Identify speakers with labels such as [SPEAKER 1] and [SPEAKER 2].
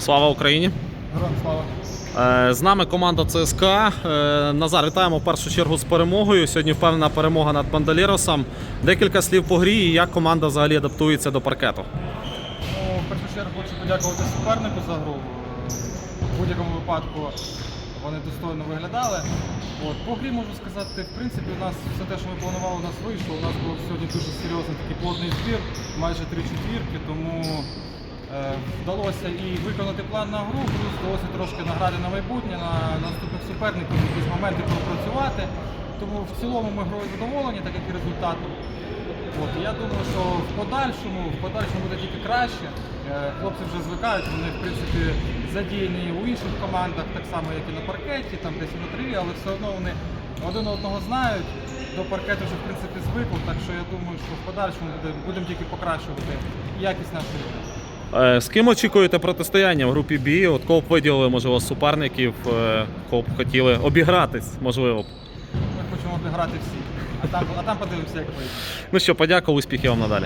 [SPEAKER 1] Слава Україні!
[SPEAKER 2] Героям слава.
[SPEAKER 1] Е, З нами команда ЦСКА. Е, Назар, вітаємо в першу чергу з перемогою. Сьогодні впевнена перемога над Бандаліросом. Декілька слів по грі і як команда взагалі адаптується до паркету.
[SPEAKER 2] Ну, в першу чергу хочу подякувати супернику за гру. В будь-якому випадку вони достойно виглядали. От, по грі можу сказати, в принципі, у нас все те, що ми планували, у нас вийшло. У нас був сьогодні дуже серйозний такий плотний збір, майже три четвірки, тому вдалося і виконати план на гру, плюс вдалося трошки награти на майбутнє, на наступних суперників, якісь моменти пропрацювати. Тому в цілому ми грою задоволені, так як і результатом. От, я думаю, що в подальшому, в подальшому буде тільки краще. Е, Хлопці вже звикають, вони в принципі задіяні у інших командах, так само як і на паркеті, там десь внутрі, але все одно вони один одного знають. До паркету вже в принципі звикли, так що я думаю, що в подальшому буде, будемо тільки покращувати якість нашої гри.
[SPEAKER 1] Е, З ким очікуєте протистояння в групі Бі? От кого б виділили, можливо, суперників, е, кого б хотіли обігратись, можливо. б.
[SPEAKER 2] Ми хочемо обіграти всі. А там, а там подивимося, як вийде.
[SPEAKER 1] Ну що, подякую, успіхів вам надалі.